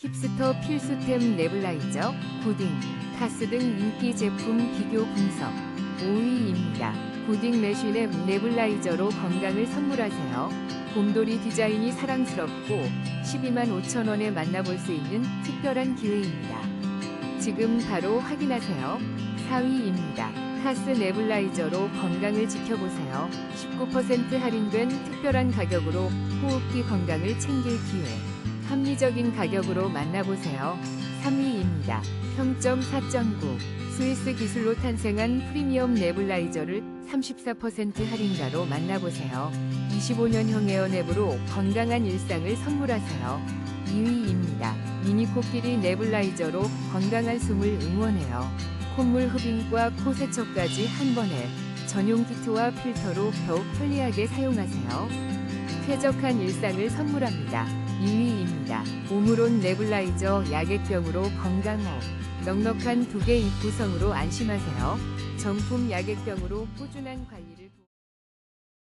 힙스터 필수템 네블라이저, 고딩, 카스 등 인기 제품 비교 분석 5위입니다. 고딩 매쉬랩 네블라이저로 건강을 선물하세요. 곰돌이 디자인이 사랑스럽고 12만 5천 원에 만나볼 수 있는 특별한 기회입니다. 지금 바로 확인하세요. 4위입니다. 카스 네블라이저로 건강을 지켜보세요. 19% 할인된 특별한 가격으로 호흡기 건강을 챙길 기회. 합리적인 가격으로 만나보세요. 3위입니다. 평점 4.9. 스위스 기술로 탄생한 프리미엄 네블라이저를 34% 할인가로 만나보세요. 25년형 에어냅으로 건강한 일상을 선물하세요. 2위입니다. 미니 코끼리 네블라이저로 건강한 숨을 응원해요. 콧물 흡입과 코 세척까지 한 번에 전용 키트와 필터로 더욱 편리하게 사용하세요. 쾌적한 일상을 선물합니다. 2위입니다. 오므론 네블라이저 약액병으로 건강호. 넉넉한 두 개 입 구성으로 안심하세요. 정품 약액병으로 꾸준한 관리를 도...